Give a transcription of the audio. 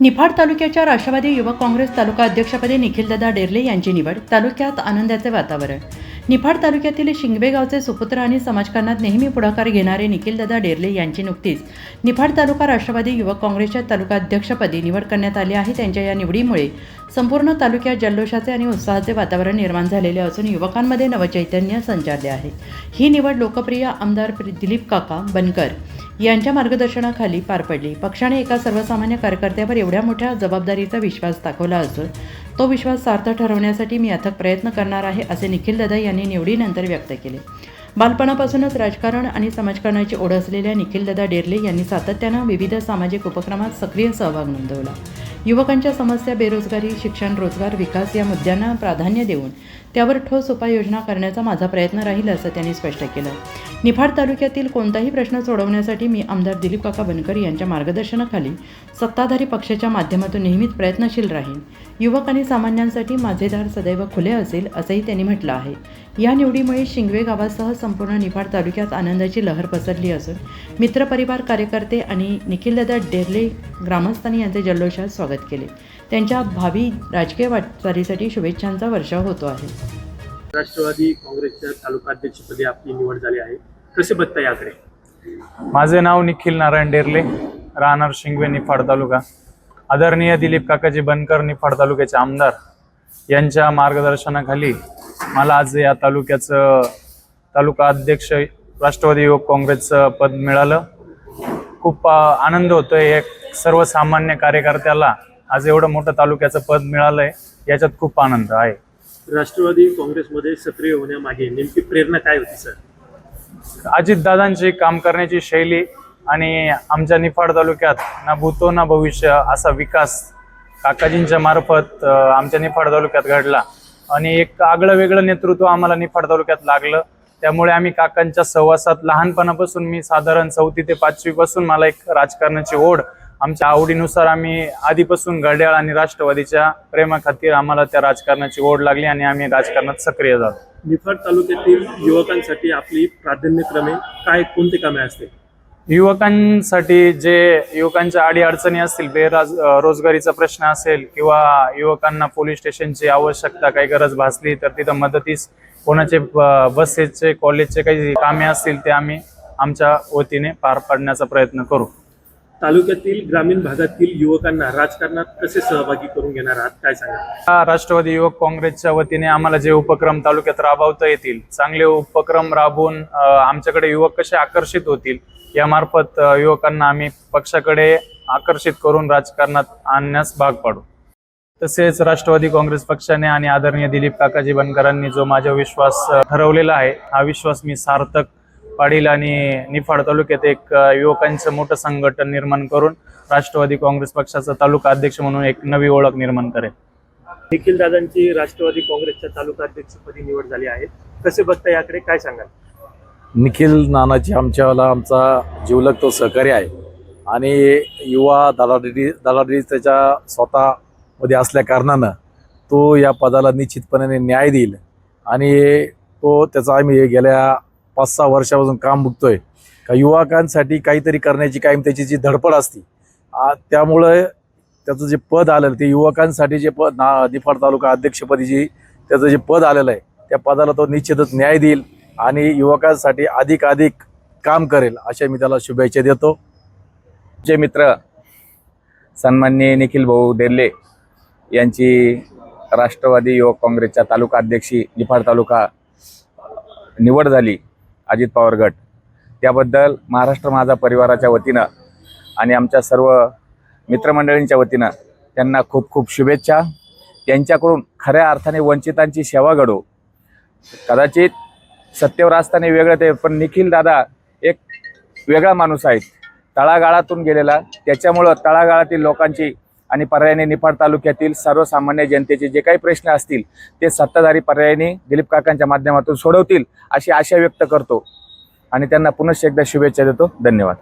निफाड तालुक्याच्या राष्ट्रवादी युवक काँग्रेस तालुका अध्यक्षपदी निखिलदादा डेर्ले यांची निवड तालुक्यात आनंदाचे वातावरण. निफाड तालुक्यातील शिंगवे गावचे सुपुत्र आणि समाजकारणात नेहमी पुढाकार घेणारे निखिलदादा डेरले यांची नुकतीच निफाड तालुका राष्ट्रवादी युवक काँग्रेसच्या तालुका अध्यक्षपदी निवड करण्यात आली आहे. त्यांच्या या निवडीमुळे संपूर्ण तालुक्यात जल्लोषाचे आणि उत्साहाचे वातावरण निर्माण झालेले असून युवकांमध्ये नवचैतन्य संचारले आहे. ही निवड लोकप्रिय आमदार दिलीप काका बनकर यांच्या मार्गदर्शनाखाली पार पडली. पक्षाने एका सर्वसामान्य कार्यकर्त्यावर एवढ्या मोठ्या जबाबदारीचा विश्वास दाखवला असून तो विश्वास सार्थ ठरवण्यासाठी मी अथक प्रयत्न करणार आहे असे निखिल दादा यांनी निवडीनंतर व्यक्त केले. बालपणापासूनच राजकारण आणि समाजकारणाची ओढ असलेल्या निखिलदादा डेरले यांनी सातत्यानं विविध सामाजिक उपक्रमात सक्रिय सहभाग नोंदवला. युवकांच्या समस्या बेरोजगारी शिक्षण रोजगार विकास या मुद्द्यांना प्राधान्य देऊन त्यावर ठोस उपाययोजना करण्याचा माझा प्रयत्न राहील असं त्यांनी स्पष्ट केलं. निफाड तालुक्यातील कोणताही प्रश्न सोडवण्यासाठी मी आमदार दिलीप काका बनकर यांच्या मार्गदर्शनाखाली सत्ताधारी पक्षाच्या माध्यमातून नेहमीच प्रयत्नशील राहीन. युवक आणि सामान्यांसाठी माझे दार सदैव खुले असेल असंही त्यांनी म्हटलं आहे. या निवडीमुळे शिंगवे गावासह संपूर्ण निफाड तालुक्यात आनंदाची लहर पसरली असून मित्रपरिवार कार्यकर्ते आणि निखिलदादा डेर्ले ग्रामस्थांनी यांचे जल्लोषात स्वागत केले. त्यांच्या भावी राजकीय वाटचालीसाठी शुभेच्छांचा वर्षाव होतो आहे. राष्ट्रवादी काँग्रेसच्या तालुका अध्यक्षपदी आपली निवड झाली आहे. कसे बघता याकडे? माझे नाव निखिल नारायण डेरले राहणार शिंगवे निफाड तालुका. आदरणीय दिलीप काकाजी बनकर निफाड तालुक्याचे आमदार. यांच्या मार्गदर्शनाखाली मला आज या तालुक्याचं तालुका अध्यक्ष राष्ट्रवादी युवक काँग्रेसचं पद मिळालं. खूप आनंद होतोय एक सर्वसामान्य कार्यकर्त्याला. आज एवढं मोठं तालुक्याचं पद मिळालंय याच्यात खूप आनंद आहे. राष्ट्रवादी काँग्रेसमध्ये सक्रिय होण्यामागे नेमकी प्रेरणा काय होती सर? अजितदादांची काम करण्याची शैली आणि आमच्या निफाड तालुक्यात ना भूतो ना भविष्य असा विकास काकाजींच्या मार्फत आमच्या निफाड तालुक्यात घडला. आणि एक आगळं वेगळं नेतृत्व आम्हाला निफाड तालुक्यात लागलं. त्यामुळे आम्ही काकांच्या सहवासात लहानपणापासून मी साधारण चौथी ते पाचवी पासून मला एक राजकारणाची ओढ आमच्या आवडीनुसार आम्ही आधीपासून घड्याळ आणि राष्ट्रवादीच्या प्रेमाखातीर आम्हाला त्या राजकारणाची ओढ लागली आणि आम्ही राजकारणात सक्रिय झालो. निफाड तालुक्यातील युवकांसाठी आपली प्राधान्यक्रमे काय कोणते कामे असते युवकांसाठी जे युवकांच्या अडीअडचणी असतील बेराज रोजगारीचा प्रश्न असेल किंवा युवकांना पोलीस स्टेशनची आवश्यकता काही गरज भासली तर तिथं मदतीस कोणाचे बसेसचे कॉलेजचे काही कामे असतील ते आम्ही आमच्या वतीने पार पाडण्याचा प्रयत्न करू. तालुक्यातील ग्रामीण भागातील युवकांना राजकारणात कसे सहभागी करून घेणार आहात? काय सांगा हा राष्ट्रवादी युवक काँग्रेसच्या वतीने आम्हाला जे उपक्रम तालुक्यात राबवता येतील चांगले उपक्रम राबवून आमच्याकडे युवक कसे आकर्षित होतील यामार्फत युवकांना आम्ही पक्षाकडे आकर्षित करून राजकारणात आणण्यास भाग पाडू. तसेच राष्ट्रवादी काँग्रेस पक्षाने आणि आदरणीय दिलीप काकाजी बनकरांनी जो माझा विश्वास ठरवलेला आहे हा विश्वास मी सार्थक पाडील आणि निफाड तालुक्यात एक युवकांचं मोठं संघटन निर्माण करून राष्ट्रवादी काँग्रेस पक्षाचा तालुका अध्यक्ष म्हणून एक नवी ओळख निर्माण करेल निखिल दादांची राष्ट्रवादी काँग्रेसच्या तालुका अध्यक्षपदी निवड झाली आहे. कसे बघता याकडे काय सांगाल? निखिल नानाची आमच्याला आमचा जिवलग तो सहकारी आहे. आणि युवा दलाडी दलाडी त्याच्या मध्ये असल्या कारणानं तो या पदाला निश्चितपणे न्याय देईल. आणि तो त्याचा आम्ही गेल्या पाच सहा वर्षापासून काम बघतोय. का युवकांसाठी काहीतरी करण्याची कायम त्याची जी धडपड असती आ, त्यामुळे त्याचं जे पद आलेलं ते युवकांसाठी जे पद ना निफाड तालुका अध्यक्षपदी जी त्याचं जे पद आलेलं आहे त्या पदाला तो निश्चितच न्याय देईल आणि युवकांसाठी अधिकाधिक काम करेल अशा मी त्याला शुभेच्छा देतो. जे मित्र. सन्माननीय निखिल भाऊ डेर्ले. यांची राष्ट्रवादी युवक काँग्रेसच्या तालुका अध्यक्षी निफाड तालुका निवड झाली अजित पवार गट. त्याबद्दल महाराष्ट्र माझा परिवाराच्या वतीनं आणि आमच्या सर्व मित्रमंडळींच्या वतीनं त्यांना खूप खूप शुभेच्छा. त्यांच्याकडून खऱ्या अर्थाने वंचितांची सेवा घडो. कदाचित सत्तेवर असताना वेगळं ते पण निखिल दादा एक वेगळा माणूस आहे तळागाळातून गेलेला. त्याच्यामुळं तळागाळातील लोकांची आणि पर्यायाने निफाड तालुक्यातील सर्वसामान्य जनतेचे जे काही प्रश्न असतील ते सत्ताधारी पर्यायाने दिलीप काकांच्या माध्यमातून सोडवतील अशी आशा व्यक्त करतो. आणि त्यांना पुनश्च एकदा शुभेच्छा देतो. धन्यवाद.